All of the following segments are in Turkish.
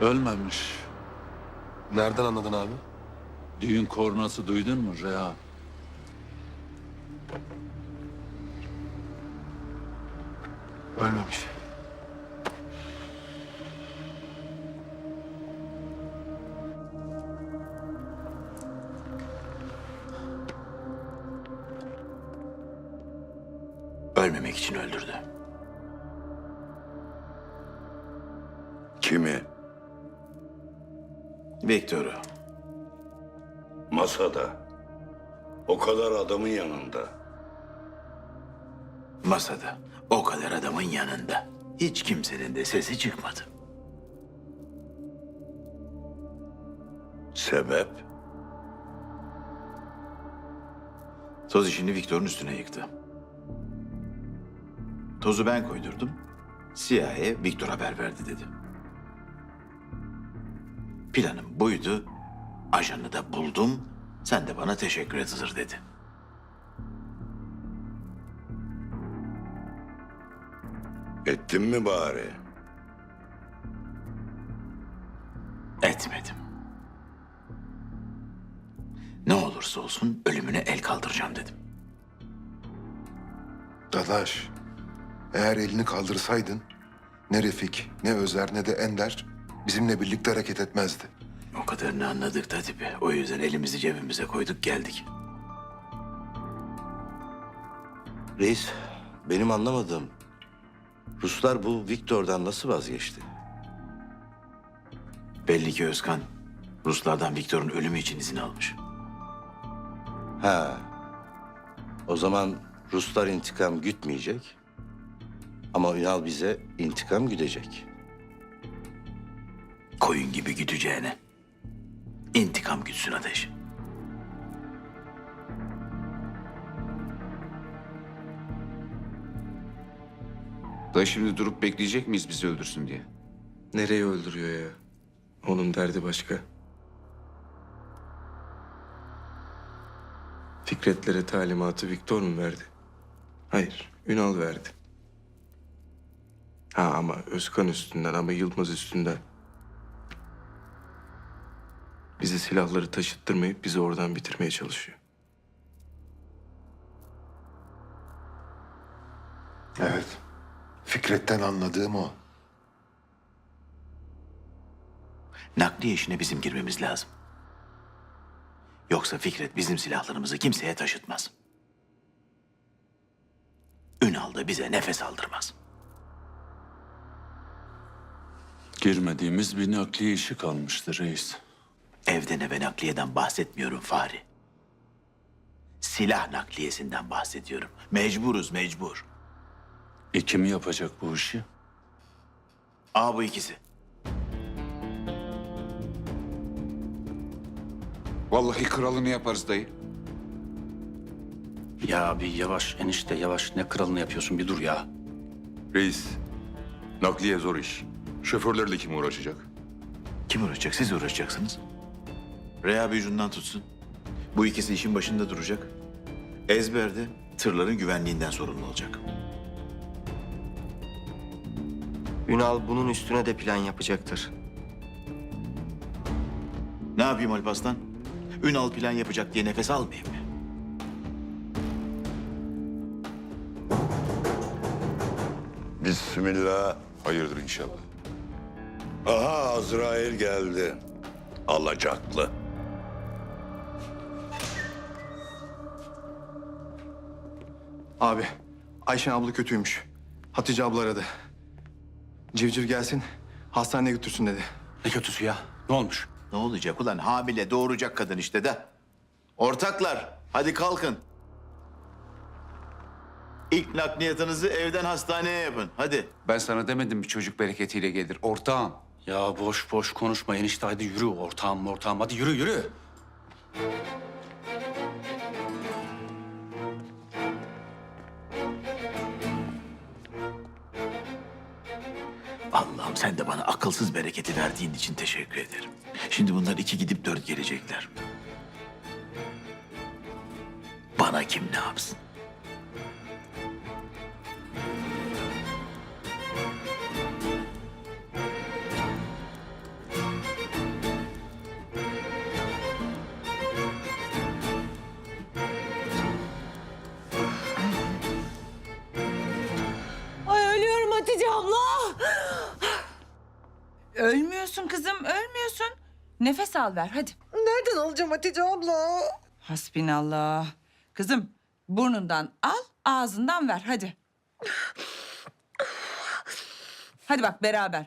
Ölmemiş. Nereden anladın abi? Düğün kornası duydun mu Reha? Ölmemiş. Ölmemek için öldürdü. Kimi? Vektör'ü. Masada. O kadar adamın yanında. Masada. O kadar adamın yanında. Hiç kimsenin de sesi çıkmadı. Sebep? Toz işini Viktor'un üstüne yıktı. Tozu ben koydurdum. CIA'ye Viktor haber verdi dedi. Planım buydu. Ajanı da buldum. Sen de bana teşekkür et Hızır dedi. Ettin mi bari? Etmedim. Ne olursa olsun ölümüne el kaldıracağım dedim. Dadaş, eğer elini kaldırsaydın ne Refik, ne Özer, ne de Ender bizimle birlikte hareket etmezdi. O kadarını anladık da tipi. O yüzden elimizi cebimize koyduk geldik. Reis, benim anlamadığım Ruslar bu Viktor'dan nasıl vazgeçti? Belli ki Özkan Ruslardan Viktor'un ölümü için izin almış. Ha. O zaman Ruslar intikam gütmeyecek. Ama Ünal bize intikam güdecek. Koyun gibi güdeceğine. İntikam gütsün ateş. Da şimdi durup bekleyecek miyiz bizi öldürsün diye? Nereye öldürüyor ya? Onun derdi başka. Fikretlere talimatı Viktor mu verdi? Hayır, Ünal verdi. Ha ama Özkan üstünden ama Yılmaz üstünden. Bize silahları taşıttırmayıp bizi oradan bitirmeye çalışıyor. Evet. Fikret'ten anladığım o. Nakliye işine bizim girmemiz lazım. Yoksa Fikret bizim silahlarımızı kimseye taşıtmaz. Ünal da bize nefes aldırmaz. Girmediğimiz bir nakliye işi kalmıştı reis. Evden eve nakliyeden bahsetmiyorum Fahri. Silah nakliyesinden bahsediyorum. Mecburuz mecbur. E kim yapacak bu işi? Aa bu ikisi. Vallahi kralını yaparız dayı. Ya bir yavaş enişte yavaş ne kralını yapıyorsun bir dur ya. Reis, nakliye zor iş. Şoförlerle kim uğraşacak? Kim uğraşacak? Siz uğraşacaksınız. Reha bir ucundan tutsun. Bu ikisi işin başında duracak. Ezberde tırların güvenliğinden sorumlu olacak. Ünal bunun üstüne de plan yapacaktır. Ne yapayım Alparslan? Ünal plan yapacak diye nefes almayayım mı? Bismillah. Hayırdır inşallah. Aha Azrail geldi. Alacaklı. Abi, Ayşen abla kötüymüş. Hatice abla aradı. Civciv gelsin, hastaneye götürsün dedi. Ne kötüsü ya? Ne olmuş? Ne olacak ulan? Hamile doğuracak kadın işte de. Ortaklar, hadi kalkın. İlk nakliyatınızı evden hastaneye yapın. Hadi. Ben sana demedim bir çocuk bereketiyle gelir. Ortağım. Ya boş boş konuşma enişte hadi yürü ortağım ortağım hadi yürü yürü. Allah'ım sen de bana akılsız bereketi verdiğin için teşekkür ederim. Şimdi bunlar iki gidip dört gelecekler. Bana kim ne yapsın? Nefes al ver hadi. Nereden alacağım Hatice abla? Hasbinallah. Kızım burnundan al ağzından ver hadi. Hadi bak beraber.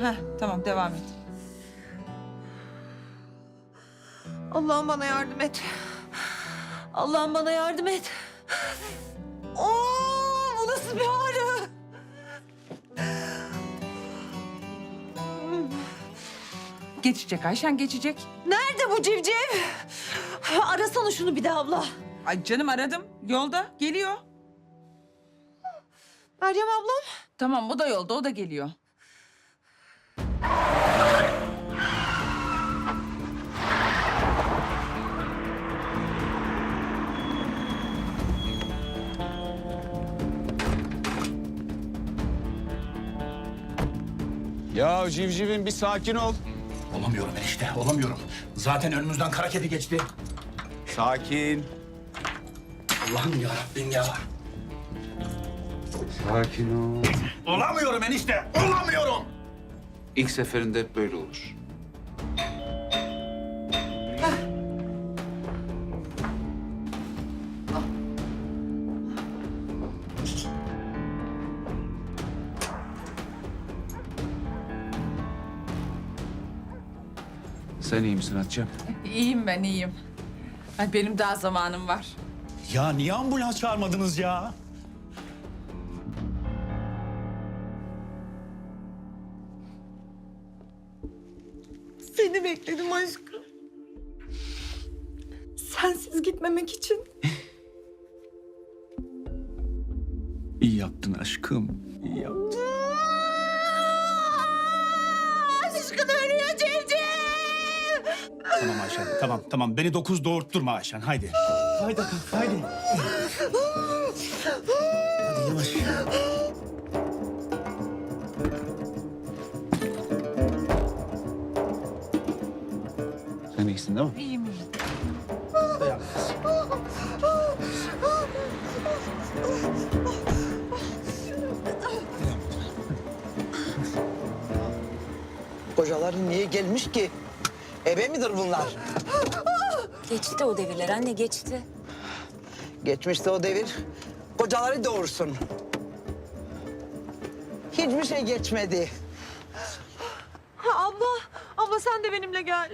Heh, tamam devam et. Allah'ım bana yardım et. Allah'ım bana yardım et. Geçecek Ayşen geçecek. Nerede bu civciv? Arasana şunu bir de abla. Ay canım aradım. Yolda geliyor. Meryem ablam. Tamam o da yolda o da geliyor. Ya civcivin bir sakin ol. Olamıyorum enişte olamıyorum. Zaten önümüzden kara kedi geçti. Sakin. Allah'ım ya Rabbim ya. Sakin ol. Olamıyorum enişte olamıyorum. İlk seferinde hep böyle olur. Sen iyi misin Hatice'm? İyiyim ben iyiyim. Ay benim daha zamanım var. Ya niye ambulans çağırmadınız ya? Seni bekledim aşkım. Sensiz gitmemek için. İyi yaptın aşkım. İyi yaptın. Aşkın ölüyor. Tamam Ayşen tamam tamam beni dokuz doğurtturma Ayşen haydi. Haydi kalk haydi. Hadi yavaş. Sen iyisin değil mi? İyiyim iyiyim. Kocaların niye gelmiş ki? Ebe midir bunlar? Geçti o devirler anne geçti. Geçmişte o devir. Kocaları doğursun. Hiçbir şey geçmedi. abla, abla sen de benimle gel.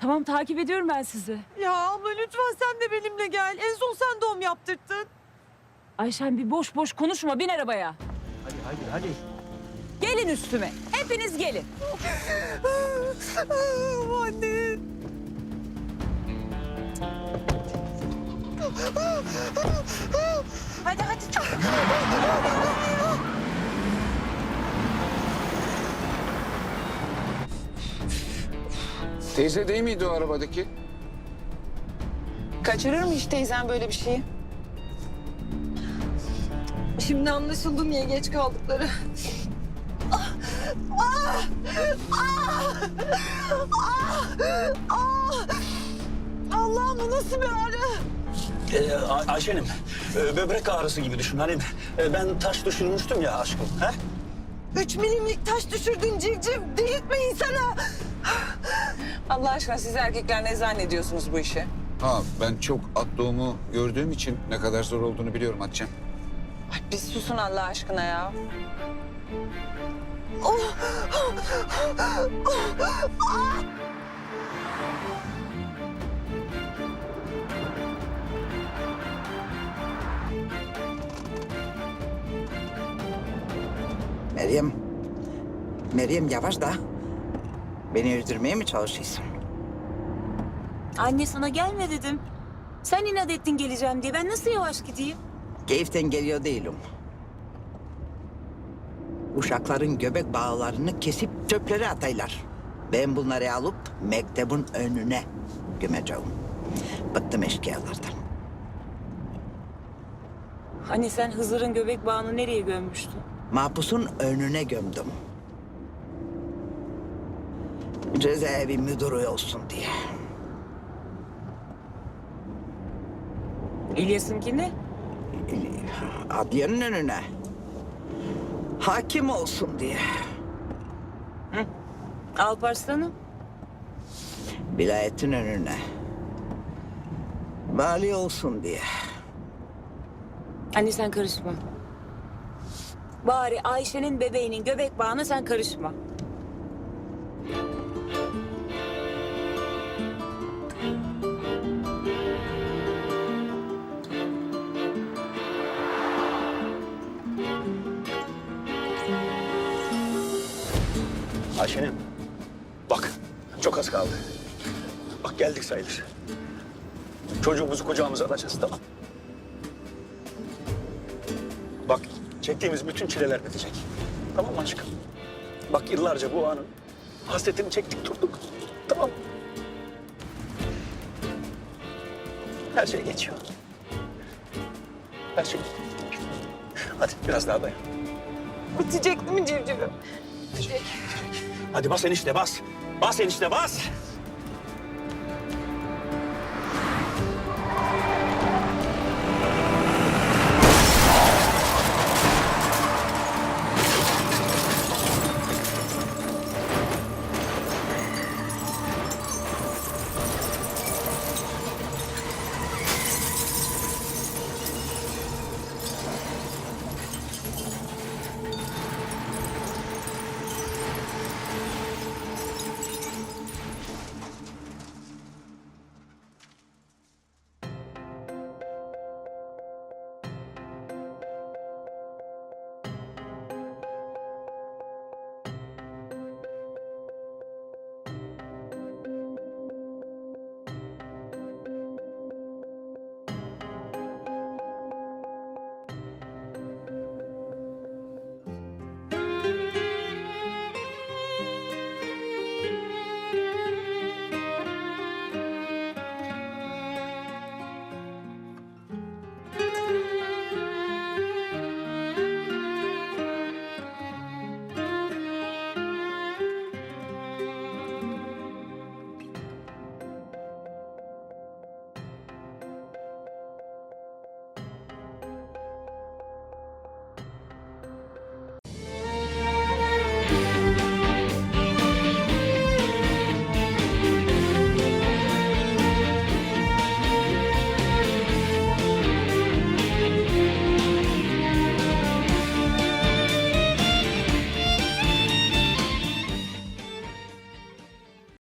Tamam takip ediyorum ben sizi. Ya abla lütfen sen de benimle gel. En son sen doğum yaptırttın. Ayşen bir boş boş konuşma bin arabaya. Hadi hadi hadi. Gelin üstüme. Hepiniz gelin. Anne. Hadi hadi çok. Teyze değil miydi o arabadaki? Kaçırır mı hiç teyzen böyle bir şeyi? Şimdi anlaşıldı niye geç kaldıkları. Ah! Ah! Ah! Ah! Ah! Allah'ım bu nasıl bir ağrı? Ee, Ay- Ayşen'im e, böbrek ağrısı gibi düşün. Hani e, ben taş düşürmüştüm ya aşkım. He? Üç milimlik taş düşürdün civciv. Delirtme insana. Allah aşkına siz erkekler ne zannediyorsunuz bu işi? Ha ben çok at doğumu gördüğüm için ne kadar zor olduğunu biliyorum Hatice'm. Ay bir susun Allah aşkına ya. Meryem. Meryem yavaş da. Beni öldürmeye mi çalışıyorsun? Anne sana gelme dedim. Sen inat ettin geleceğim diye. Ben nasıl yavaş gideyim? Keyiften geliyor değilim. Uşakların göbek bağlarını kesip çöplere ataylar. Ben bunları alıp mektebin önüne gömeceğim. Bıktım eşkıyalardan. Hani sen Hızır'ın göbek bağını nereye gömmüştün? Mahpusun önüne gömdüm. Cezaevi müdürü olsun diye. İlyas'ınki ne? Adliyenin önüne. Hakim olsun diye. Alparslan'ım. Vilayetin önüne. Vali olsun diye. Anne sen karışma. Bari Ayşe'nin bebeğinin göbek bağına sen karışma. Ayşe'nim bak çok az kaldı. Bak geldik sayılır. Çocuğumuzu kucağımıza alacağız tamam. Bak çektiğimiz bütün çileler bitecek. Tamam mı aşkım? Bak yıllarca bu anın hasretini çektik durduk. Tamam? Her şey geçiyor. Her şey Hadi biraz daha dayan. Bitecek değil mi civcivim? Hadi bas enişte bas. Bas enişte bas.